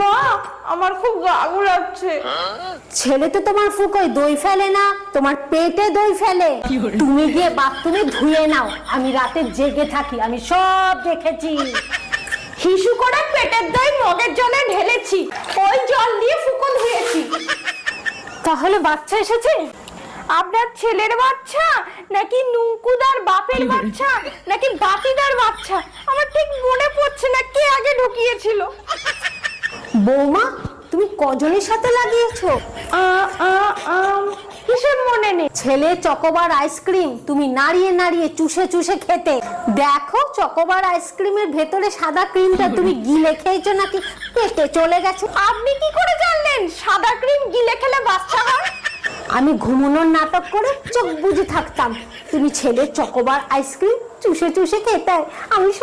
মা আমার খুব গা গুলাচ্ছে ছেলে তো তোমার ফুকোয় দই ফেলে না তোমার পেটে দই ফেলে। তুমি গিয়ে বাথরুমে ধুয়ে নাও আমি রাতে জেগে থাকি আমি সব দেখেছি। হিসু করে পেটের দই মগের জলে ঢেলেছি ওই জল দিয়ে ফুকো ধুয়েছি। তাহলে বাচ্চা এসেছে? আপনার ছেলের বাচ্চা নাকি নুঙ্কুদার বাপের বাচ্চা নাকি বাপিদার বাচ্চা আমার ঠিক মনে পড়ছে না কে আগে ঢুকিয়েছিল বৌমা তুমি কজনের সাথে লাগিয়েছো? আ, আ, আম, হিসেব মনে নেই? ছেলে চকোবার আইসক্রিম তুমি নাড়িয়ে নাড়িয়ে চুষে চুষে খেতে। দেখো চকোবার আইসক্রিমের ভেতরে সাদা ক্রিমটা তুমি গিলে খেয়েছো নাকি? পেটে চলে গেছে। আপনি কি করে জানলেন? সাদা ক্রিম গিলে খেলে বাচ্চা হয়? আমি ঘুমনোর নাটক করে চোখ বুঝে থাকতাম। তুমি ছেলের চকোবার আইসক্রিম চুষে চুষে খেতে। আমি